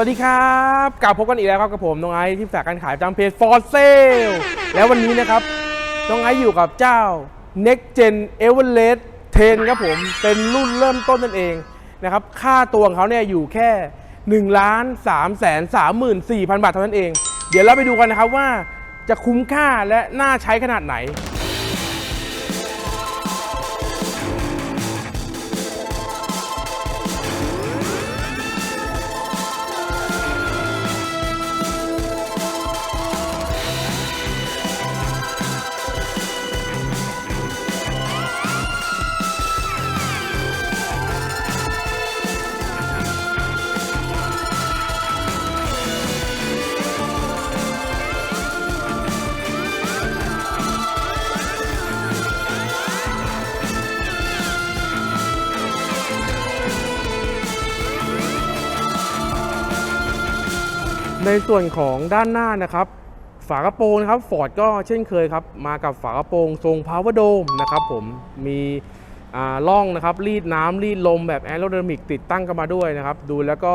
สวัสดีครับกลับพบกันอีกแล้วครับกับผมน้องไอซ์ที่สาการขายประจำเพจ for sale แล้ววันนี้นะครับ น้องไอซ์อยู่กับเจ้า next gen everest 10 ครับผม เป็นรุ่นเริ่มต้นนั่นเองนะครับ ค่าตัวของเขาเนี่ยอยู่แค่ 1 ล้าน3แสน3 4 0 0 0บาทเท่านั้นเอง เดี๋ยวเราไปดูกันนะครับว่าจะคุ้มค่าและน่าใช้ขนาดไหน ในส่วนของด้านหน้านะครับ ฝากระโปรงนะครับฟอร์ดก็เช่นเคยครับ มากับฝากระโปรงทรงพาวเวอร์โดมนะครับผมมีอ่าล่องนะครับรีดน้ำรีดลมแบบแอโร d ด n มิกติดตั้งกันมาด้วยนะครับ ดูแล้วก็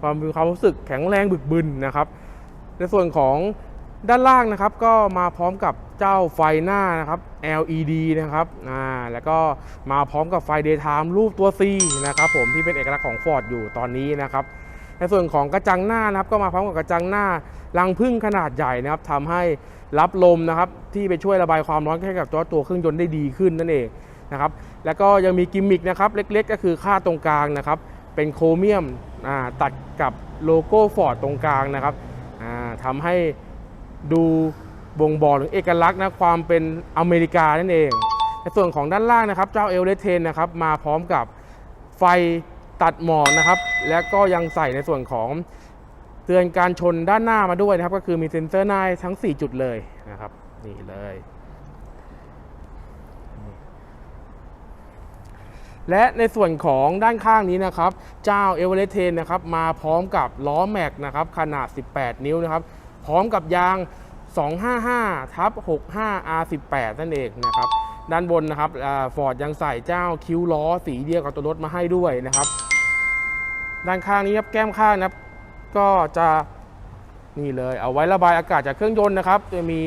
ความมีความรู้สึกแข็งแรงบึกบึนนะครับ ในส่วนของด้านล่างนะครับ ก็มาพร้อมกับเจ้าไฟหน้านะครับ LED นะครับอ่าแล้วก็มาพร้อมกับไฟ Daytime รูปตัว C นะครับผมที่เป็นเอกลักษณ์ของ Ford อยู่ตอนนี้นะครับ ในส่วนของกระจังหน้านะครับก็มาพร้อมกับกระจังหน้ารังพึ่งขนาดใหญ่นะครับทำให้รับลมนะครับที่ไปช่วยระบายความร้อนให้กับตัวตัวเครื่องยนต์ได้ดีขึ้นนั่นเองนะครับแล้วก็ยังมีกิมมิคนะครับเล็กๆ ก็คือค่าตรงกลางนะครับเป็นโครเมียมตัดกับโลโก้ฟอร์ดตรงกลางนะครับอ่าทำให้ดูบ่งบอกถึงเอกลักษณ์นะความเป็นอเมริกานั่นเอง ในส่วนของด้านล่างนะครับเจ้าเอลเลเทนนะครับมาพร้อมกับไฟ ตัดหมอกนะครับ และก็ยังใส่ในส่วนของเตือนการชนด้านหน้ามาด้วยนะครับ ก็คือมีเซ็นเซอร์หน้าทั้ง 4 จุดเลยนะครับ นี่เลย และในส่วนของด้านข้างนี้นะครับ เจ้าเอเวอเรสต์เทนนะครับ มาพร้อมกับล้อแม็กนะครับ ขนาด 18 นิ้วนะครับ พร้อมกับยาง 255ทับ65 R18 นั่นเองนะครับด้านบนนะครับฟอร์ดยังใส่เจ้าคิ้วล้อสีเดียวกับตัวรถมาให้ด้วยนะครับ ด้านข้างนี้ครับแก้มข้างนะครับ ก็จะนี่เลยเอาไว้ระบายอากาศจากเครื่องยนต์นะครับ จะมี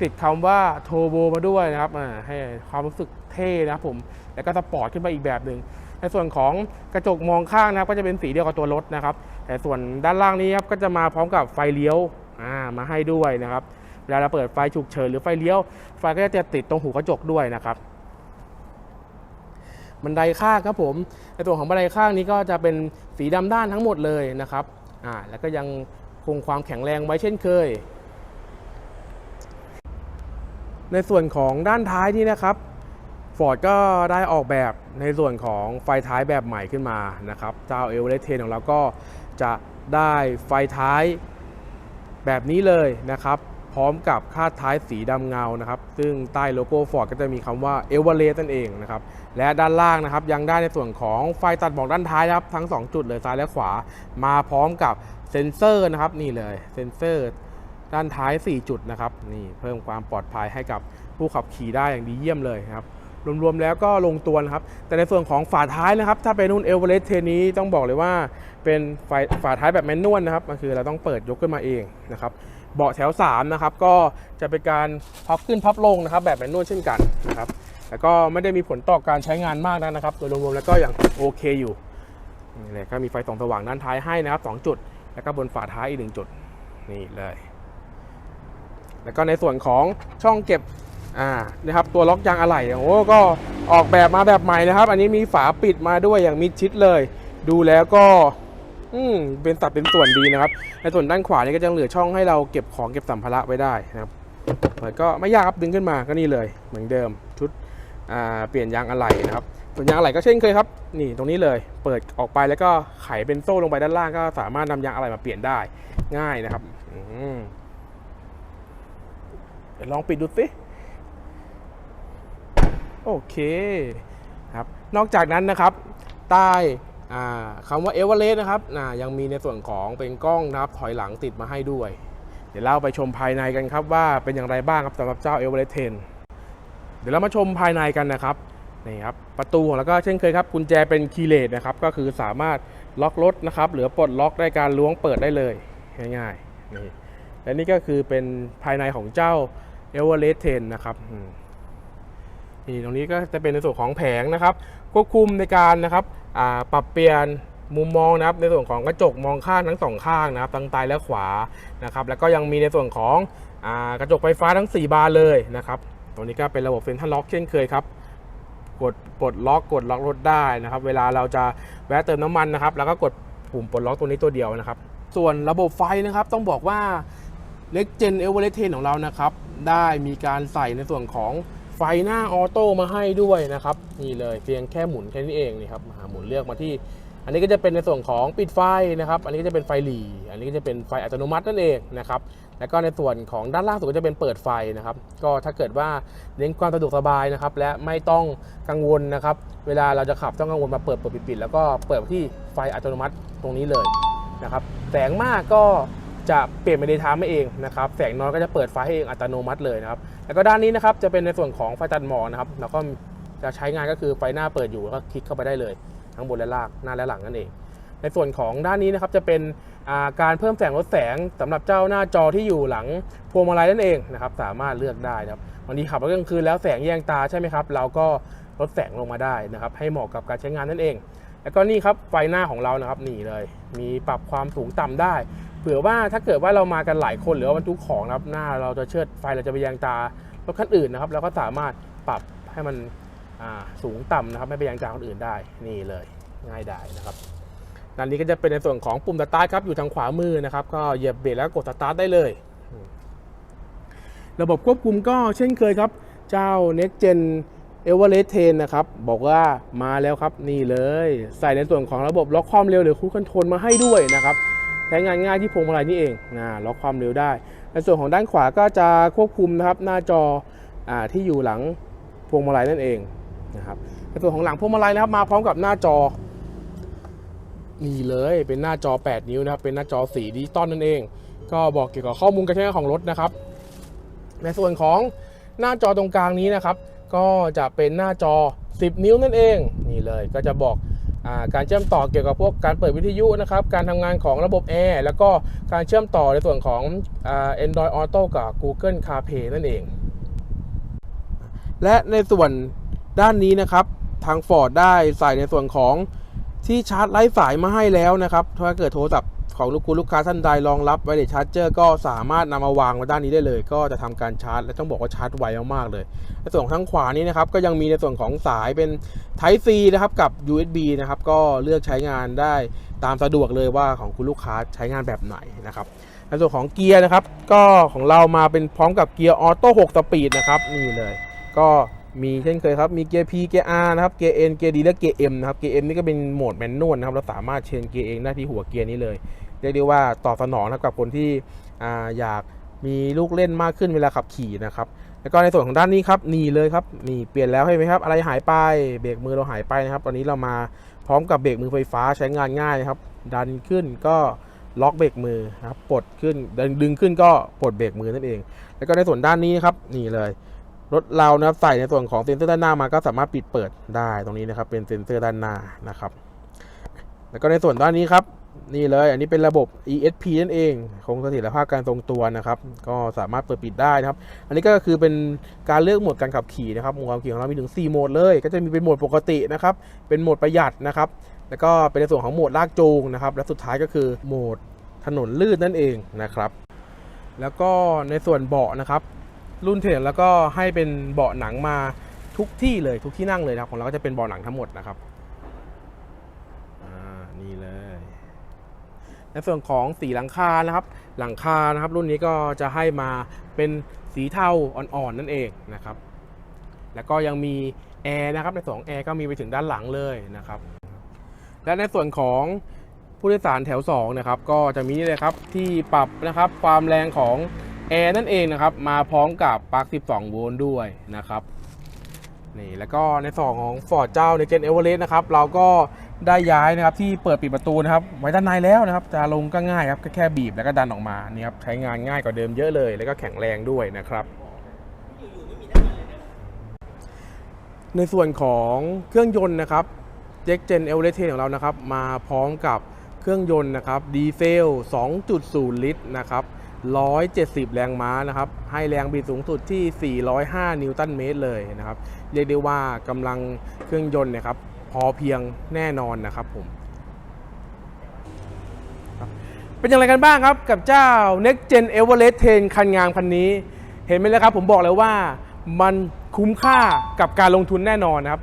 ติดคำว่าโทโบมาด้วยนะครับอ่าให้ความรู้สึกเท่นะครับผมแล้วก็สปอร์ตขึ้นไปอีกแบบหนึ่งในส่วนของกระจกมองข้างนะครับ ก็จะเป็นสีเดียวกับตัวรถนะครับ แต่ส่วนด้านล่างนี้ครับก็จะมาพร้อมกับไฟเลี้ยวมาให้ด้วยนะครับเวลาเราเปิดไฟฉุกเฉินหรือไฟเลี้ยว ไฟก็จะติดตรงหูกระจกด้วยนะครับ บันไดข้างครับผมในตัวของบันไดข้างนี้ก็จะเป็นสีดำด้านทั้งหมดเลยนะครับอ่าแล้วก็ยังคงความแข็งแรงไว้เช่นเคย ในส่วนของด้านท้ายนี้นะครับฟอร์ดก็ได้ออกแบบในส่วนของไฟท้ายแบบใหม่ขึ้นมานะครับเจ้าเอเวอเรสต์เทนของเราก็จะได้ไฟท้ายแบบนี้เลยนะครับ พร้อมกับคาดท้ายสีดำเงานะครับ ซึ่งใต้โลโก้ฟอร์ดก็จะมีคำว่าเอเวอเรสต์นั่นเองนะครับ และด้านล่างนะครับยังได้ในส่วนของไฟตัดหมอกด้านท้ายนะครับ ทั้ง 2 จุดเลยซ้ายและขวา มาพร้อมกับเซ็นเซอร์นะครับนี่เลยเซ็นเซอร์ด้านท้าย 4 จุดนะครับนี่เพิ่มความปลอดภัยให้กับผู้ขับขี่ได้อย่างดีเยี่ยมเลยครับรวมๆแล้วก็ลงตัวนะครับ แต่ในส่วนของฝาท้ายนะครับ ถ้าเป็นรุ่นเอเวอเรสต์เทนี้ต้องบอกเลยว่าเป็นฝาฝาท้ายแบบแมนนวลนะครับก็คือเราต้องเปิดยกขึ้นมาเองนะครับ เบาะแถว3นะครับก็จะเป็นการพับขึ้นพับลงนะครับ แบบแมนนวลเช่นกันนะครับแต่ก็ไม่ได้มีผลต่อการใช้งานมากนักนะครับ โดยรวมๆแล้วก็ยังโอเคอยู่นี่เลยก็มีไฟส่องสว่างด้านท้ายให้นะครับสองจุด แล้วก็บนฝาท้ายอีกหนึ่งจุดนี่เลย แล้วก็ในส่วนของช่องเก็บอ่านะครับตัวล็อกยางอะไหล่โอ้ก็ออกแบบมาแบบใหม่นะครับ อันนี้มีฝาปิดมาด้วยอย่างมิดชิดเลย ดูแล้วก็ อืมเป็นสัดเป็นส่วนดีนะครับ ในส่วนด้านขวานี่ก็จะเหลือช่องให้เราเก็บของเก็บสัมภาระไว้ได้นะครับเปิดก็ไม่ยากครับดึงขึ้นมาก็นี่เลย เหมือนเดิมชุดอ่าเปลี่ยนยางอะไหล่นะครับส่วนยางอะไหล่ก็เช่นเคยครับนี่ตรงนี้เลย เปิดออกไปแล้วก็ไขเป็นโซ่ลงไปด้านล่างก็สามารถนำยางอะไหล่มาเปลี่ยนได้ง่ายนะครับอืมเดี๋ยวลองปิดดูสิโอเคครับ นอกจากนั้นนะครับ ใต้ คำว่าเอเวอเรสต์นะครับยังมีในส่วนของเป็นกล้องนะครับถอยหลังติดมาให้ด้วย เดี๋ยวเราไปชมภายในกันครับว่าเป็นอย่างไรบ้างครับสำหรับเจ้าเอเวอเรสต์เทนเดี๋ยวเรามาชมภายในกันนะครับนี่ครับประตูของเราก็เช่นเคยครับกุญแจเป็นคีย์เลสนะครับก็คือสามารถล็อกรถนะครับหรือปลดล็อกได้การล้วงเปิดได้เลยง่ายๆนี่และนี่ก็คือเป็นภายในของเจ้า e v e r e s t 10นะครับนี่ตรงนี้ก็จะเป็นในส่วนของแผงนะครับ ควบคุมในการนะครับปรับเปลี่ยนมุมมองนะครับในส่วนของกระจกมองข้างทั้งสองข้างนะครับทั้งซ้ายและขวานะครับแล้วก็ยังมีในส่วนของอกระจกไฟฟ้าทั้ง 4 บานเลยนะครับตรงนี้ก็เป็นระบบเซ็นทรัลล็อกเช่นเคยครับกดปลดล็อกกดล็อกรถได้นะครับ เวลาเราจะแวะเติมน้ำมันนะครับ แล้วก็กดปุ่มปลดล็อกตัวนี้ตัวเดียวนะครับ ส่วนระบบไฟนะครับต้องบอกว่า l e g e n e v e r e s t 10ของเรานะครับ ได้มีการใส่ในส่วนของ ไฟหน้าออโต้มาให้ด้วยนะครับนี่เลยเพียงแค่หมุนแค่นี้เองนี่ครับอ่าหมุนเลือกมาที่ อันนี้ก็จะเป็นในส่วนของปิดไฟนะครับ อันนี้ก็จะเป็นไฟหลีอันนี้ก็จะเป็นไฟอัตโนมัตินั่นเองนะครับแล้วก็ในส่วนของด้านล่างสุดก็จะเป็นเปิดไฟนะครับ ก็ถ้าเกิดว่าเน้นความสะดวกสบายนะครับ และไม่ต้องกังวลนะครับ เวลาเราจะขับต้องกังวลมาเปิดเปิดปิดปิดแล้วก็เปิดที่ไฟอัตโนมัติตรงนี้เลยนะครับ แสงมากก็ จะเปลี่ยนไปในทางไม่เองนะครับแสงน้อยก็จะเปิดไฟให้เองอัตโนมัติเลยนะครับแล้วก็ด้านนี้นะครับจะเป็นในส่วนของไฟตัดหมอกนะครับแล้วก็จะใช้งานก็คือไฟหน้าเปิดอยู่แล้วก็คลิกเข้าไปได้เลย ทั้งบนและล่างหน้าและหลังนั่นเอง ในส่วนของด้านนี้นะครับจะเป็นาการเพิ่มแสงลดแสงสำหรับเจ้าหน้าจอที่อยู่หลังพวงมาลัยนั่นเองนะครับสามารถเลือกได้นะครับบางทีขับรถกลางคืนแล้วแสงแยงตาใช่ไหมครับเราก็ลดแสงลงมาได้นะครับให้เหมาะกับการใช้งานนั่นเอง แล้วก็นี่ครับไฟหน้าของเรานะครับนี่เลย มีปรับความสูงต่ำได้ ผื่อว่าถ้าเกิดว่าเรามากันหลายคนหรือว่าบรรทุกของนะครับหน้า เราจะเชิดไฟเราจะไปแยงตารถคันอื่นนะครับเราก็สามารถปรับให้มันสูงต่ำนะครับไม่ไปแยงตาคนอื่นได้นี่เลยง่ายได้นะครับด้านนี้ก็จะเป็นในส่วนของปุ่มสตาร์ทครับอยู่ทางขวามือนะครับ ก็เหยียบเบรกแล้วกดสตาร์ทได้เลย ระบบควบคุมก็เช่นเคยครับ เจ้า Next Gen e v e r e s t 10นะครับ บอกว่ามาแล้วครับนี่เลย ใส่ในส่วนของระบบล็อกความเร็วหรือคู i ค c นโทรลมาให้ด้วยนะครับ ใช้งานง่ายที่พวงมาลัยนี่เองนะล็อกความเร็วได้ ในส่วนของด้านขวาก็จะควบคุมนะครับหน้าจออที่อยู่หลังพวงมาลัยนั่นเองนะครับในส่วนของหลังพวงมาลัยนะครับมาพร้อมกับหน้าจอนี่เลยเป็นหน้าจอ 8 นิ้วนะครับเป็นหน้าจอสีดิจิตอลนั่นเอง ก็บอกเกี่ยวกับข้อมูลการใช้งานของรถนะครับ ในส่วนของหน้าจอตรงกลางนี้นะครับ ก็จะเป็นหน้าจอ 10 นิ้วนั่นเอง นี่เลยก็จะบอก การเชื่อมต่อเกี่ยวกับพวกการเปิดวิทยุนะครับ การทำงานของระบบแอร์แล้วก็การเชื่อมต่อในส่วนของ Android Auto กับ Google CarPlay นั่นเอง และในส่วนด้านนี้นะครับ ทาง Ford ได้ใส่ในส่วนของที่ชาร์จไร้สายมาให้แล้วนะครับ ถ้าเกิดโทรศัพท์ ของลูกคุณลูกค้าท่านใดรองรับไวเลสชาร์จเจอร์ก็สามารถนำมาวางไว้ด้านนี้ได้เลย ก็จะทำการชาร์จ และต้องบอกว่าชาร์จไวมากๆเลยในส่วนของทางขวานี้นะครับก็ยังมีในส่วนของสายเป็น Type C นะครับกับ USB นะครับก็เลือกใช้งานได้ตามสะดวกเลยว่าของคุณลูกค้าใช้งานแบบไหนนะครับในส่วนของเกียร์นะครับ ก็ของเรามาเป็นพร้อมกับเกียร์ออโต้6สปีดนะครับนี่เลย ก็ มีเช่นเคยครับ มีเกียร์ P เกียร์ R นะครับ เกียร์ N เกียร์ D และเกียร์ M นะครับ เกียร์ M นี่ก็เป็นโหมดแมนนวลนะครับ เราสามารถเชนเกียร์เองได้ที่หัวเกียร์นี้เลย เรียกได้ว่าตอบสนองนะครับกับคนที่ออยากมีลูกเล่นมากขึ้นเวลาขับขี่นะครับ แล้วก็ในส่วนของด้านนี้ครับ นี่เลยครับ นี่เปลี่ยนแล้วเห็นไหมครับ อะไรหายไป เบรกมือเราหายไปนะครับ ตอนนี้เรามาพร้อมกับเบรกมือไฟฟ้าใช้งานง่ายนะครับ ดันขึ้นก็ล็อกเบรกมือนะครับ ปลดขึ้น ดึงขึ้นก็ปลดเบรกมือนั่นเอง แล้วก็ในส่วนด้านนี้นครับ นี่เลย รถเรานะครับใส่ในส่วนของเซ็นเซอร์ด้านหน้ามาก็สามารถปิดเปิดได้ตรงนี้นะครับ เป็นเซ็นเซอร์ด้านหน้านะครับ แล้วก็ในส่วนด้านนี้ครับ นี่เลยอันนี้เป็นระบบ ESP นั่นเอง คงเสถียรภาพการทรงตัวนะครับ ก็สามารถเปิดปิดได้นะครับ อันนี้ก็คือเป็นการเลือกโหมดการขับขี่นะครับโหมดขับขี่ของเรามีถึง 4 โหมดเลย ก็จะมีเป็นโหมดปกตินะครับ เป็นโหมดประหยัดนะครับ แล้วก็เป็นในส่วนของโหมดลากจูงนะครับ และสุดท้ายก็คือโหมดถนนลื่นนั่นเองนะครับ แล้วก็ในส่วนเบาะนะครับ รุ่นเทรดแล้วก็ให้เป็นเบาะหนังมาทุกที่เลยทุกที่นั่งเลยนะครับของเราก็จะเป็นเบาะหนังทั้งหมดนะครับนี่เลย ในส่วนของสีหลังคานะครับ หลังคานะครับ รุ่นนี้ก็จะให้มาเป็นสีเทาอ่อนๆนั่นเองนะครับ แล้วก็ยังมีแอร์นะครับในส่วนของแอร์ก็มีไปถึงด้านหลังเลยนะครับ และในส่วนของผู้โดยสารแถว2นะครับก็จะมีนี่เลยครับที่ปรับนะครับความแรงของ แอร์นั่นเองนะครับ มาพร้อมกับปลั๊ก 12 โวลต์ด้วยนะครับนี่แล้วก็ในส่วนของ Ford เจ้าในเจนเอเวอเรสต์นะครับ เราก็ได้ย้ายนะครับที่เปิดปิดประตูนะครับ ไว้ด้านในแล้วนะครับ จะลงก็ง่ายครับก็แค่บีบแล้วก็ดันออกมานี่ครับใช้งานง่ายกว่าเดิมเยอะเลย แล้วก็แข็งแรงด้วยนะครับ ในส่วนของเครื่องยนต์นะครับเจ็กเจนเอเวอเรสต์ของเรานะครับ มาพร้อมกับเครื่องยนต์นะครับดีเซล 2.0 ลิตรนะครับ 170 แรงม้านะครับ ให้แรงบิดสูงสุดที่ 405 นิวตันเมตรเลยนะครับ เรียกได้ว่ากำลังเครื่องยนต์เนะครับ พอเพียงแน่นอนนะครับผม เป็นอย่างไรกันบ้างครับกับเจ้า Next Gen Everest 10 คันงามคันนี้ เห็นไหมเลยครับ ผมบอกเลยว่ามันคุ้มค่ากับการลงทุนแน่นอนนะครับ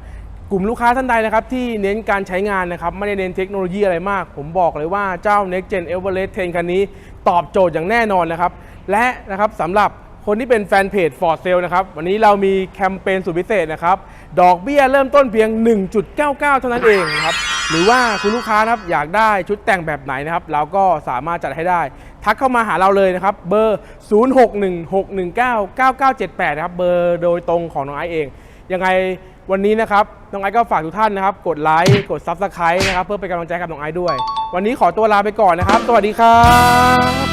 กลุ่มลูกค้าท่านใดนะครับที่เน้นการใช้งานนะครับไม่ได้เน้นเทคโนโลยีอะไรมาก ผมบอกเลยว่าเจ้า Next Gen Everest 10 คันนี้ ตอบโจทย์อย่างแน่นอนนะครับ และนะครับสำหรับคนที่เป็นแฟนเพจ Ford Sale นะครับ วันนี้เรามีแคมเปญสุดพิเศษนะครับ ดอกเบี้ยเริ่มต้นเพียง 1.99 เท่านั้นเองนะครับ หรือว่าคุณลูกค้านะครับอยากได้ชุดแต่งแบบไหนนะครับ เราก็สามารถจัดให้ได้ ทักเข้ามาหาเราเลยนะครับ เบอร์ 0616199978 นะครับ เบอร์โดยตรงของน้องไอซ์เอง ยังไงวันนี้นะครับน้องไอซ์ก็ฝากทุกท่านนะครับ กดไลค์กดซับสไครต์นะครับเพื่อเป็นกำลังใจกับน้องไอซ์ด้วย วันนี้ขอตัวลาไปก่อนนะครับ สวัสดีครั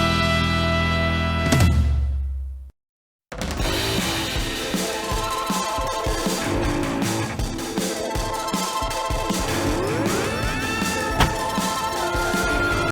บ